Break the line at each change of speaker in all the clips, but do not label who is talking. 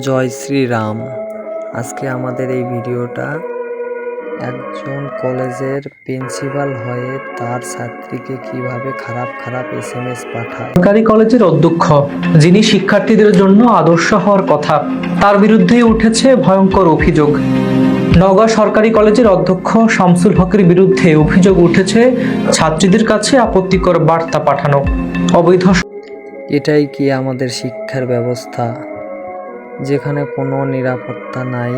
জয় শ্রীরাম আজকে আমাদের এই ভিডিওটা একজন কলেজের প্রিন্সিপাল হয়ে তার ছাত্রীকে কীভাবে খারাপ খারাপ এস এম এস পাঠায়।
সরকারি কলেজের অধ্যক্ষ যিনি শিক্ষার্থীদের জন্য আদর্শ হওয়ার কথা তার বিরুদ্ধেই উঠেছে ভয়ঙ্কর অভিযোগ। নওগাঁ সরকারি কলেজের অধ্যক্ষ শামসুল হকের বিরুদ্ধে অভিযোগ উঠেছে ছাত্রীদের কাছে আপত্তিকর বার্তা পাঠানো। অবৈধ
এটাই কি আমাদের শিক্ষার ব্যবস্থা? যেখানে কোনো নিরাপত্তা নাই,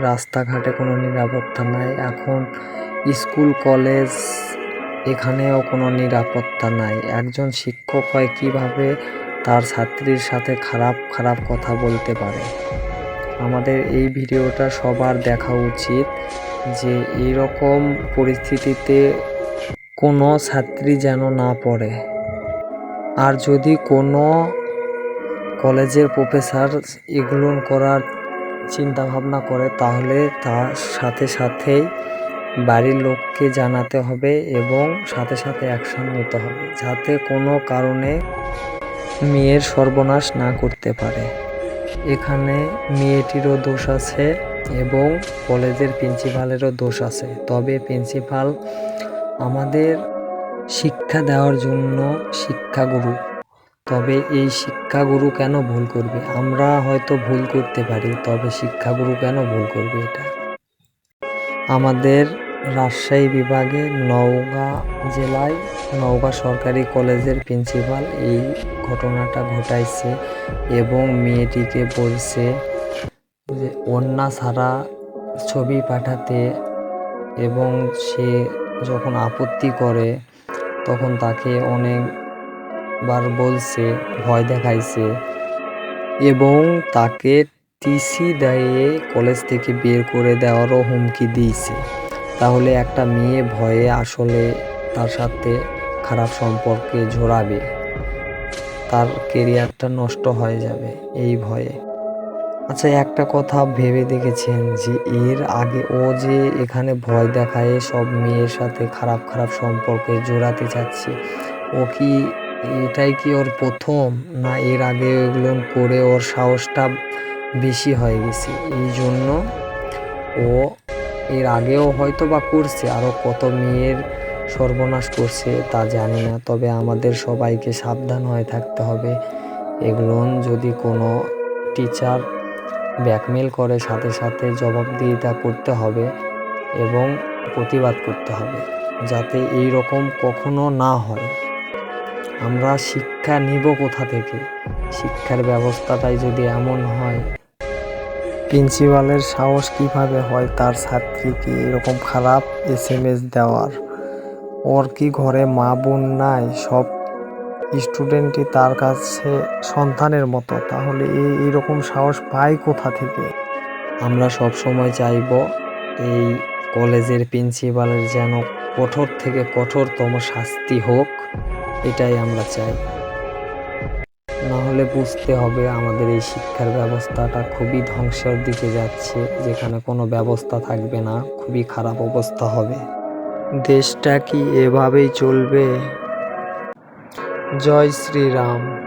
রাস্তাঘাটে কোনো নিরাপত্তা নাই, এখন স্কুল, কলেজ এখানেও কোনো নিরাপত্তা নাই। একজন শিক্ষক হয় কীভাবে তার ছাত্রীর সাথে খারাপ খারাপ কথা বলতে পারে? আমাদের এই ভিডিওটা সবার দেখা উচিত যে এইরকম পরিস্থিতিতে কোনো ছাত্রী যেন না পড়ে। আর যদি কোনো কলেজের প্রফেসর এগুলো করার চিন্তা ভাবনা করে, তাহলে তার সাথে সাথেই বাড়ির লোককে জানাতে হবে এবং সাথে সাথে অ্যাকশন নিতে হবে, যাতে কোনো কারণে মেয়ের সর্বনাশ না করতে পারে। এখানে মেয়েটিরও দোষ আছে এবং কলেজের প্রিন্সিপালেরও দোষ আছে। তবে প্রিন্সিপাল আমাদের শিক্ষা দেওয়ার জন্য শিক্ষাগুরু। তবে এই শিক্ষাগুরু কেন ভুল করবে? আমরা হয়তো ভুল করতে পারি, তবে শিক্ষাগুরু কেন ভুল করবে এটা? আমাদের রাজশাহী বিভাগে নওগাঁ জেলায়, নওগাঁ সরকারি কলেজের প্রিন্সিপাল এই ঘটনাটা ঘটাইছে এবং মেয়েটিকে বলছে যে, অন্যা ছাড়া ছবি পাঠাতে। এবং সে যখন আপত্তি করে, তখন তাকে অনেকবার বলছে, ভয় দেখাইছে। এবং তাকে টিসি দেয়ে কলেজ থেকে বের করে দেওয়ারও হুমকি দিয়েছে। তাহলে একটা মেয়ে ভয়ে আসলে তার সাথে খারাপ সম্পর্কে জড়াবে। তার কেরিয়ারটা নষ্ট হয়ে যাবে এই ভয়ে। আচ্ছা একটা কথা ভেবে দেখেছেন যে এর আগে ও যে এখানে ভয় দেখায় সব মেয়ের সাথে খারাপ খারাপ সম্পর্কে জোড়াতে চাচ্ছে, ও কি এটাই কি ওর প্রথম? না, এর আগে এগুলো করে ওর সাহসটা বেশি হয়ে গেছে। এই জন্য ও এর আগেও হয়তো বা করছে আরও কত মেয়ের সর্বনাশ করছে তা জানি না। তবে আমাদের সবাইকে সাবধান হয়ে থাকতে হবে। এগুলো যদি কোনো টিচার ব্যাকমেল করে, সাথে সাথে জবাবদিহিতা করতে হবে এবং প্রতিবাদ করতে হবে, যাতে এই রকম কখনো না হয়। আমরা শিক্ষা নিব কোথা থেকে? শিক্ষার ব্যবস্থাটাই যদি এমন হয়, প্রিন্সিপালের সাহস কীভাবে হয় তার ছাত্রীকে এরকম খারাপ এস এম এস দেওয়ার? ওর কি ঘরে মা বোন নাই? সব স্টুডেন্টই তার কাছে সন্তানের মতো। তাহলে এই এরকম সাহস পায় কোথা থেকে? আমরা সব সময় চাইব এই কলেজের প্রিন্সিপালের যেন কঠোর থেকে কঠোরতম শাস্তি হোক। এটাই আমরা চাই। না হলে বুঝতে হবে আমাদের এই শিক্ষার ব্যবস্থাটা খুবই ধ্বংসের দিকে যাচ্ছে, যেখানে কোনো ব্যবস্থা থাকবে না, খুবই খারাপ অবস্থা হবে। দেশটা কি এভাবেই চলবে? জয় শ্রীরাম।